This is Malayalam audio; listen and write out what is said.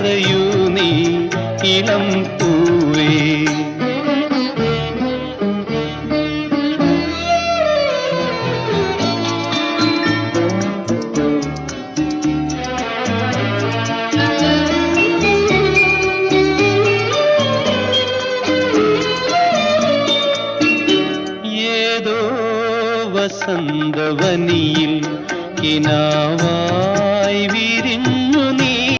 പറയൂ നീ ഇളം പൂവേ. വസന്തവനിയിൽ കിനാവായി